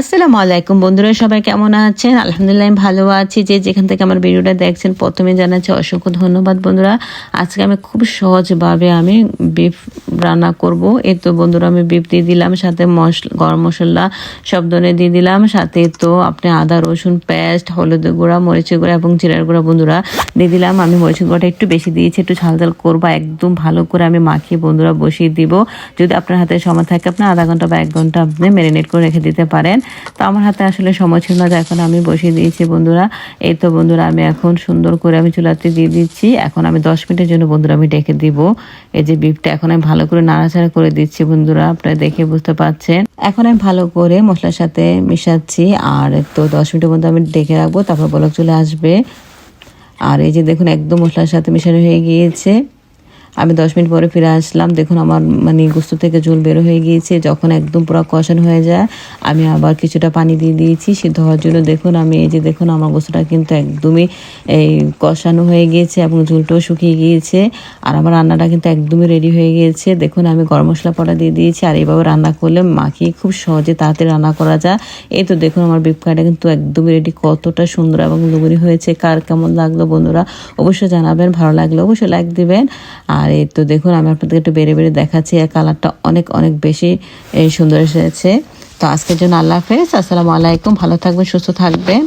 আসসালামু আলাইকুম বন্ধুরা, সবাই কেমন আছেন? আলহামদুলিল্লাহ আমি ভালো আছি। যে যেখান থেকে আমার ভিডিওটা দেখছেন, প্রথমে জানাচ্ছি অসংখ্য ধন্যবাদ বন্ধুরা। আজকে আমি খুব সহজভাবে আমি বিফ রান্না করব। এই তো বন্ধুরা, আমি বিপ দিয়ে দিলাম, সাথে মশলা গরম মশলা, সব ধরনের দিয়ে দিলাম, সাথে তো আপনি আদা, রসুন, পেস্ট হলুদের গুঁড়া, মরিচের গুঁড়া এবং জিরার গুঁড়া বন্ধুরা দিয়ে দিলাম। আমি মরিচের গুঁড়াটা একটু বেশি দিয়েছি, একটু ঝাল ঝাল করব, একদম ভালো করে আমি মাখিয়ে বন্ধুরা বসিয়ে দিব। যদি আপনার হাতে সময় থাকে, আপনি আধা ঘণ্টা বা এক ঘণ্টা আপনি ম্যারিনেট করে রেখে দিতে পারেন। তো আমার হাতে আসলে সময় ছিল না কারণে আমি বসিয়ে দিয়েছি বন্ধুরা। এই তো বন্ধুরা, আমি এখন সুন্দর করে আমি চুলাতে দিয়ে দিচ্ছি। এখন আমি দশ মিনিটের জন্য বন্ধুরা আমি ডেকে দিব। এই যে বিপটা এখন আমি ভালো করে নাড়াচাড়া করে দিচ্ছি বন্ধুরা, আপনারা দেখে বুঝতে পারছেন। এখন আমি ভালো করে মশলার সাথে মিশাচ্ছি, আর তো দশ মিনিটের মধ্যে আমি ডেকে রাখব, তারপর বলক চলে আসবে। আর এই যে দেখুন, একদম মশলার সাথে মিশানো হয়ে গিয়েছে। আমি দশ মিনিট পরে ফিরে আসলাম। দেখুন আমার মানে গোস্ত থেকে জল বের হয়ে গিয়েছে। যখন একদম পুরো কষানো হয়ে যায়, আমি আবার কিছুটা পানি দিয়ে দিয়েছি। সিদ্ধ হওয়ার জন্য দেখুন, আমি এই যে দেখুন, আমার গোস্তটা কিন্তু একদমই, এই, কষানো হয়ে গিয়েছে এবং ঝোলটাও শুকিয়ে গিয়েছে। আর আমার রান্নাটা কিন্তু একদমই রেডি হয়ে গিয়েছে। দেখুন, আমি গরম মশলা পটা দিয়ে দিয়েছি আর এইভাবে রান্না করলে মাখিয়ে খুব সহজে তাড়াতাড়ি রান্না করা যায়। এই তো দেখুন, আমার বিপ কাটা কিন্তু একদমই রেডি কতটা সুন্দর এবং লুগুরি হয়েছে। কার কেমন লাগল বন্ধুরা, অবশ্যই জানাবেন। ভালো লাগলে অবশ্যই লাইক দিবেন। আর এই তো দেখুন, আমি আপনাদেরকে একটু বেড়ে বেড়ে দেখাচ্ছি আর কালারটা অনেক অনেক বেশি সুন্দর এসেছে। তো আজকের জন্য আল্লাহ হাফেজ, আসসালামু আলাইকুম, ভালো থাকবেন, সুস্থ থাকবেন।